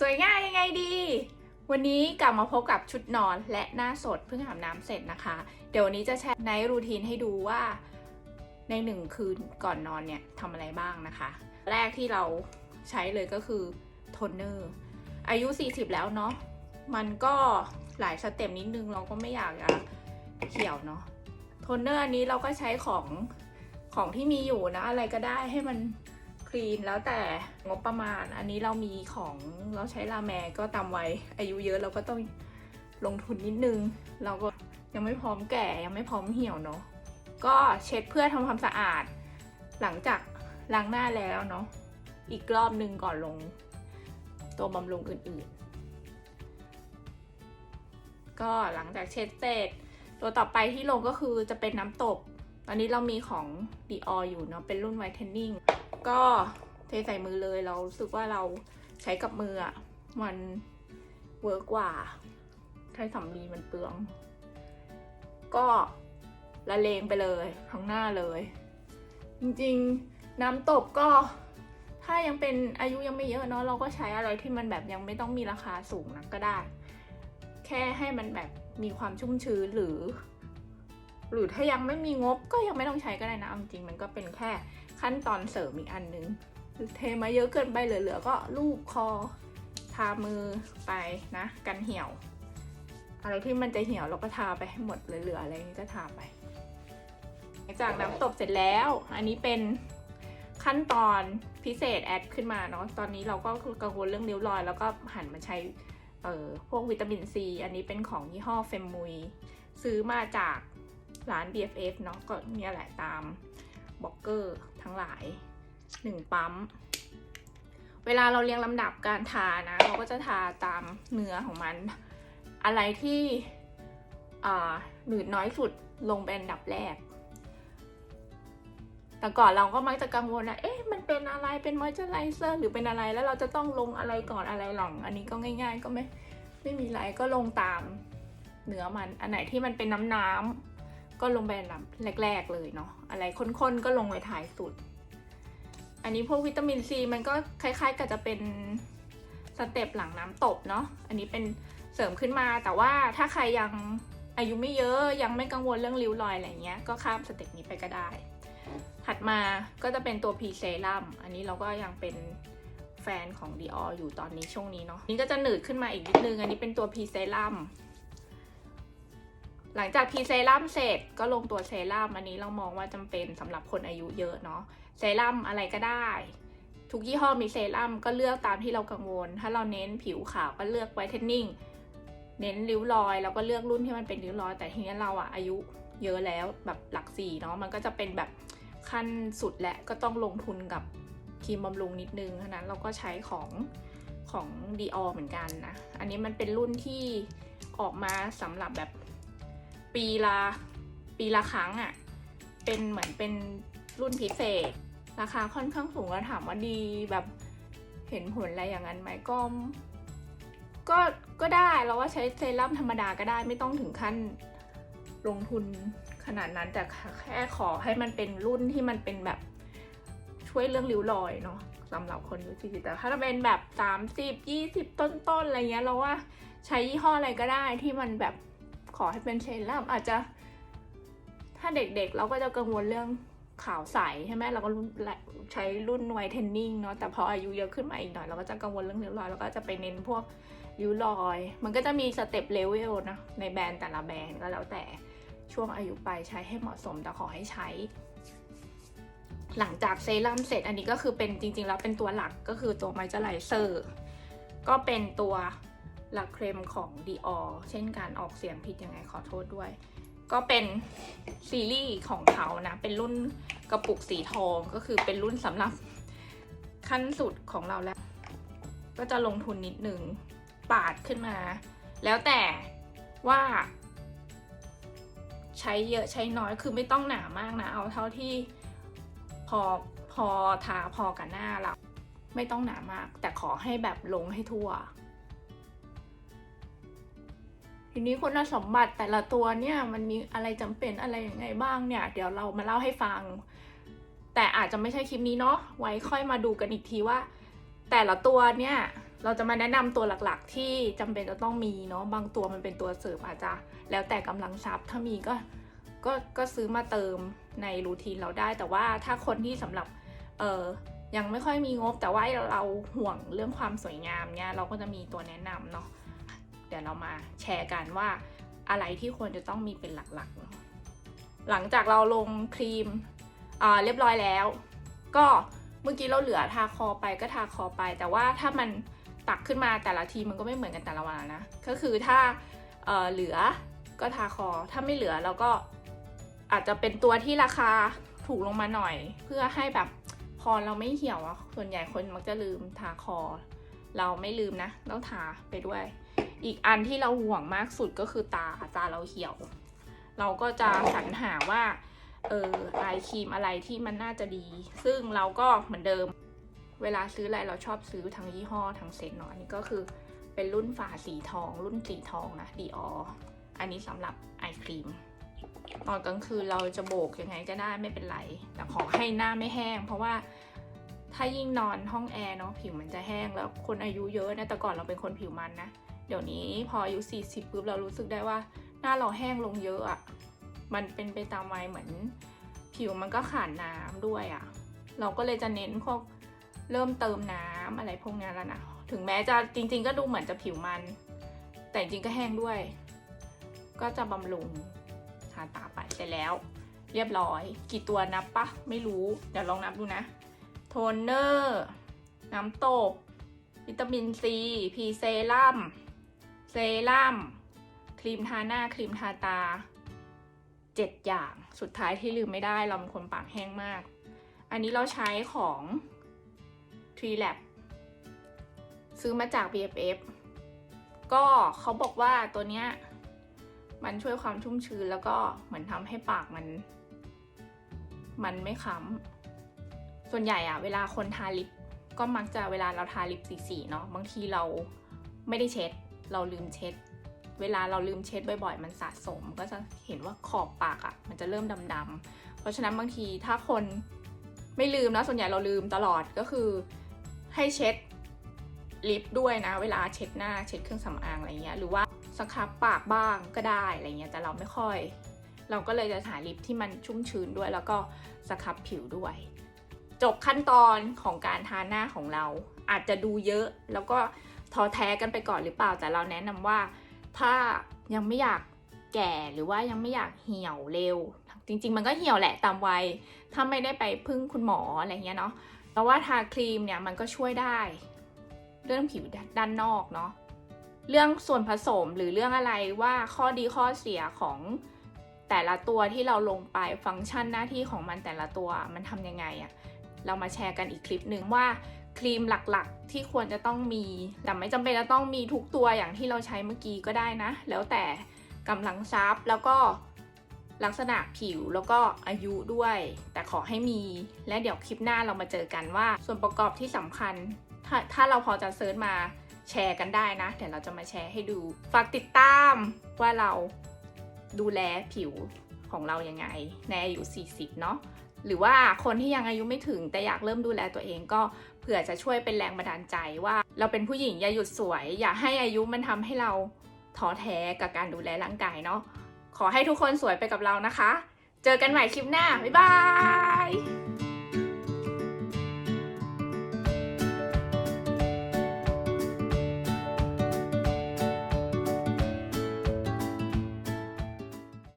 สวยง่ายยังไงดี วันนี้กลับมาพบกับชุดนอนและหน้าสดเพิ่งอาบน้ำเสร็จนะคะ เดี๋ยววันนี้จะแชร์ในรูทีนให้ดูว่าในหนึ่งคืนก่อนนอนเนี่ยทำอะไรบ้างนะคะ แรกที่เราใช้เลยก็คือโทนเนอร์อายุ 40 แล้วเนาะมันก็หลายสเต็ปนิดนึงเราก็ไม่อยากจะเขียวเนาะโทนเนอร์อันนี้เราก็ใช้ของของที่มีอยู่นะ อะไรก็ได้ให้มัน คลีนแล้วแต่งบประมาณ อันนี้เรามีของเราใช้ลาแมก็ตามไว้อายุเยอะเราก็ต้องลงทุนนิดนึง เราก็ยังไม่พร้อมแก่ยังไม่พร้อมเหี่ยวเนาะก็เช็ดเพื่อทำความสะอาด หลังจากล้างหน้าแล้วเนาะอีกรอบหนึ่งก่อนลง ตัวบำรุงอื่นๆ ก็หลังจากเช็ดเสร็จตัวต่อไปที่ลงก็คือจะเป็นน้ำตบ ตอนนี้เรามีของ Dior อยู่เนาะเป็นรุ่น Whitening ก็เทใส่มือเลยเราสึกว่าเราใช้กับมืออะมันเวิร์กกว่า ใช้สำลีมันเปลือง ก็ละเลงไปเลยทั้งหน้าเลย จริงๆน้ำตบก็ ถ้ายังเป็นอายุยังไม่เยอะเนาะเราก็ใช้อะไรที่มันแบบยังไม่ต้องมีราคาสูงนักก็ได้ แค่ให้มันแบบมีความชุ่มชื้นหรือ หรือถ้ายังไม่มีงบก็ยังไม่ต้องใช้ก็ได้นะจริงมันก็เป็นแค่ขั้นตอนเสริมอีกอันนึงหรือเทมาเยอะเกินไปเหลือๆก็ลูบคอ ทามือไปนะ กันเหี่ยว อะไรที่มันจะเหี่ยวเราก็ทาไปให้หมดเหลือๆอะไรนี้ก็ทาไปหลังจากน้ำตบเสร็จแล้ว อันนี้เป็นขั้นตอนพิเศษแอดขึ้นมาเนาะตอนนี้เราก็กังวลเรื่องริ้วรอย แล้วก็หันมาใช้เอ่อพวกวิตามินซี อันนี้เป็นของยี่ห้อเฟมมุย ซื้อมาจาก ร้าน BFF เนาะก็เนี่ยแหละตามบล็อกเกอร์ทั้งหลายหนึ่งปั๊ม เวลาเราเรียงลำดับการทานะ เราก็จะทาตามเนื้อของมัน อะไรที่อ่าหนืดน้อยสุดลงเป็นอันดับแรก แต่ก่อนเราก็มักจะกังวลนะเอ๊ะ มันเป็นอะไร เป็นมอยเจอไรเซอร์หรือเป็นอะไร แล้วเราจะต้องลงอะไรก่อนอะไรหลัง อันนี้ก็ง่าย ๆ ก็ไม่ไม่มีอะไรก็ลงตามเนื้อมัน อันไหนที่มันเป็นน้ำน้ำๆ ก็ลงไปอันดับแรก ๆ เลยเนาะอะไรข้นๆก็ลงไปท้ายสุด อันนี้พวกวิตามินซีมันก็คล้ายๆกับจะเป็นสเต็ปหลังน้ำตบเนาะอันนี้เป็นเสริมขึ้นมาแต่ว่าถ้าใครยังอายุไม่เยอะยังไม่กังวลเรื่องริ้วรอยอะไรเงี้ยก็ข้ามสเต็ปนี้ไปก็ได้ ถัดมาก็จะเป็นตัวพีเซรั่มอันนี้เราก็ยังเป็นแฟนของ Dior อยู่ตอนนี้ช่วงนี้เนาะนี่ก็จะหนืดขึ้นมาอีกนิดนึง อันนี้เป็นตัวพีเซรั่ม หลังจากพีเซรั่มเสร็จก็ลงตัวเซรั่มอันนี้เรามองว่าจำเป็นสำหรับคนอายุเยอะเนาะเซรั่มอะไรก็ได้ ทุกยี่ห้อมีเซรั่มก็เลือกตามที่เรากังวล ถ้าเราเน้นผิวขาวก็เลือกไวท์เทนนิ่งเน้นริ้วรอยเราก็เลือกรุ่นที่มันเป็นริ้วรอย แต่ทีนี้เราอะอายุเยอะแล้วแบบหลักสี่เนาะมันก็จะเป็นแบบขั้นสุดและก็ต้องลงทุนกับครีมบำรุงนิดนึงฉะนั้นเราก็ใช้ของของ Dior เหมือนกันนะ อันนี้มันเป็นรุ่นที่ออกมาสำหรับแบบ ปีละปีละครั้งอะ่ะ เป็นเหมือนเป็นรุ่นพิเศษ ราคาค่อนข้างสูงแล้วถามว่าดีแบบเห็นผลอะไรอย่างนั้นไหมก็ก็ก็ได้เราว่าใช้เซรั่มธรรมดาก็ได้ไม่ต้องถึงขั้นลงทุนขนาดนั้นแต่แค่ขอให้มันเป็นรุ่นที่มันเป็นแบบช่วยเรื่องริ้วรอยเนาะสำหรับคนอายุสี่สิบแต่ถ้าเป็นแบบสามสิบยี่สิบต้นๆอะไรเงี้ยเราว่าใช้ยี่ห้ออะไรก็ได้ที่มันแบบ ขอให้เป็นเซรั่มอาจจะ ถ้าเด็กๆ เราก็จะกังวลเรื่องขาวใสใช่ไหมเราก็รุ่นใช้รุ่นไวท์เทนนิ่งเนาะแต่พออายุเยอะขึ้นมาอีกหน่อยเราก็จะกังวลเรื่องริ้วรอยเราก็จะไปเน้นพวกริ้วรอย มันก็จะมีสเต็ปเลเวลนะในแบรนด์แต่ละแบรนด์ก็แล้วแต่ช่วงอายุไปใช้ให้เหมาะสมแต่ขอให้ใช้ หลังจากเซรั่มเสร็จอันนี้ก็คือเป็นจริงๆแล้วเป็นตัวหลักก็คือตัวไมเจอไรเซอร์ก็เป็นตัว ลักเครมของ Dior เช่นการออกเสียงผิดยังไงขอโทษด้วย ก็เป็นซีรีส์ของเขานะ เป็นรุ่นกระปุกสีทองก็คือเป็นรุ่นสำหรับขั้นสุดของเราแล้ว ก็จะลงทุนนิดหนึ่งปาดขึ้นมา แล้วแต่ว่า ใช้เยอะใช้น้อยคือไม่ต้องหนามากนะ เอาเท่าที่พอพอทาพอกับหน้าเรา ไม่ต้องหนามาก แต่ขอให้แบบลงให้ทั่ว ทีนี้คุณสมบัติแต่ละตัวเนี่ยมันมีอะไรจำเป็นอะไรยังไงบ้างเนี่ย เดี๋ยวเรามาเล่าให้ฟัง แต่อาจจะไม่ใช่คลิปนี้เนาะไว้ค่อยมาดูกันอีกทีว่า แต่ละตัวเนี่ยเราจะมาแนะนำตัวหลักๆ ที่จำเป็นจะต้องมีเนาะบางตัวมันเป็นตัวเสริมอาจจะแล้วแต่กำลังทรัพย์ถ้ามีก็ก็ก็ซื้อมาเติมในรูทีนเราได้ แต่ว่าถ้าคนที่สำหรับเออยังไม่ค่อยมีงบแต่ว่าเราห่วงเรื่องความสวยงามเนี่ยเราก็จะมีตัวแนะนำเนาะ เดี๋ยวเรามาแชร์กันว่าอะไรที่ควรจะต้องมีเป็นหลักๆเนาะหลังจากเราลงครีมเรียบร้อยแล้ว ก็เมื่อกี้เราเหลือทาคอไปก็ทาคอไป แต่ว่าถ้ามันตักขึ้นมาแต่ละทีมันก็ไม่เหมือนกันแต่ละวันนะ ก็คือถ้าเเหลือก็ทาคอ ถ้าไม่เหลือเราก็อาจจะเป็นตัวที่ราคาถูกลงมาหน่อย เพื่อให้แบบคอเราไม่เหี่ยวอะส่วนใหญ่คนมักจะลืมทาคอ เราไม่ลืมนะต้องทาไปด้วย อีกอันที่เราห่วงมากสุดก็คือตาตาเราเหี่ยว เราก็จะสรรหาว่าเออไอครีมอะไรที่มันน่าจะดี ซึ่งเราก็เหมือนเดิม เวลาซื้ออะไรเราชอบซื้อทั้งยี่ห้อทั้งเซ็ตเนาะอันนี้ก็คือเป็นรุ่นฝาสีทอง รุ่นสีทองนะดีอออันนี้สำหรับไอครีมตอนกลางคืนเราจะโบกยังไงก็ได้ไม่เป็นไร แต่ขอให้หน้าไม่แห้ง เพราะว่าถ้ายิ่งนอนห้องแอร์เนาะผิวมันจะแห้งแล้วคนอายุเยอะนะแต่ก่อนเราเป็นคนผิวมันนะ เดี๋ยวนี้พออายุ 40ปุ๊บเรารู้สึกได้ว่าหน้าเราแห้งลงเยอะอะมันเป็นไปตามวัยเหมือน ผิวมันก็ขาดน้ำด้วยอะ่ะเราก็เลยจะเน้นพวกเริ่มเติมน้ำอะไรพวกนี้แล้วนะถึงแม้จะจริง ๆ ก็ดูเหมือนจะผิวมัน แต่จริงก็แห้งด้วย ก็จะบำรุงทาตาไปเสร็จแล้ว เรียบร้อย กี่ตัวนับปะไม่รู้ เดี๋ยวลองนับดูนะ โทนเนอร์ น้ำตก วิตามินซี พีเซรั่ม รั่มครีมทาหน้าครีมทาตาเจ็ดอย่างสุดท้ายที่ลืมไม่ได้เราเป็นคนปากแห้งมาก อันนี้เราใช้ของ t r e Lab ซื้อมาจาก BFF ก็เขาบอกว่าตัวเนี้ยมันช่วยความชุ่มชื้นแล้วก็เหมือนทำให้ปากมัน มันไม่ค้ำส่วนใหญ่อะเวลาคนทาลิปก็มักจะเวลาเราทาลิปสีๆเนาะบางทีเราไม่ได้เช็ด เราลืมเช็ด เวลาเราลืมเช็ดบ่อยๆ มันสะสม ก็จะเห็นว่าขอบปากอะมันจะเริ่มดำๆเพราะฉะนั้นบางทีถ้าคนไม่ลืมนะส่วนใหญ่เราลืมตลอดก็คือให้เช็ดลิปด้วยนะ เวลาเช็ดหน้าเช็ดเครื่องสำอางอะไรเงี้ยหรือว่าสครับปากบ้างก็ได้อะไรเงี้ยแต่เราไม่ค่อย เราก็เลยจะหาลิปที่มันชุ่มชื้นด้วย แล้วก็สครับผิวด้วย จบขั้นตอนของการทาหน้าของเราอาจจะดูเยอะแล้วก็ ท้อแท้กันไปก่อนหรือเปล่า แต่เราแนะนำว่า ถ้ายังไม่อยากแก่หรือว่ายังไม่อยากเหี่ยวเร็ว จริง ๆ มันก็เหี่ยวแหละตามวัยถ้าไม่ได้ไปพึ่งคุณหมออะไรเงี้ยเนาะแต่ว่าทาครีมเนี่ยมันก็ช่วยได้ เรื่องผิวด้านนอกเนาะเรื่องส่วนผสมหรือเรื่องอะไรว่าข้อดีข้อเสียของแต่ละตัวที่เราลงไปฟังก์ชันหน้าที่ของมันแต่ละตัวมันทำยังไงอะเรามาแชร์กันอีกคลิปหนึ่งว่า ครีมหลักๆ ที่ควรจะต้องมี แต่ไม่จำเป็นจะต้องมีทุกตัวอย่างที่เราใช้เมื่อกี้ก็ได้นะ แล้วแต่กำลังซับแล้วก็ลักษณะผิวแล้วก็อายุด้วย แต่ขอให้มี และเดี๋ยวคลิปหน้าเรามาเจอกันว่า ส่วนประกอบที่สำคัญ ถ้าถ้าเราพอจะเซิร์ชมาแชร์กันได้นะ เดี๋ยวเราจะมาแชร์ให้ดู ฝากติดตามว่าเราดูแลผิวของเรายังไง ในอายุ 40 เนาะ หรือว่าคนที่ยังอายุไม่ถึงแต่อยากเริ่มดูแลตัวเองก็เผื่อจะช่วยเป็นแรงบันดาลใจว่า เราเป็นผู้หญิงอย่าหยุดสวย อย่าให้อายุมันทำให้เราท้อแท้กับการดูแลร่างกายเนาะขอให้ทุกคนสวยไปกับเรานะคะ เจอกันใหม่คลิปหน้า บ๊ายบาย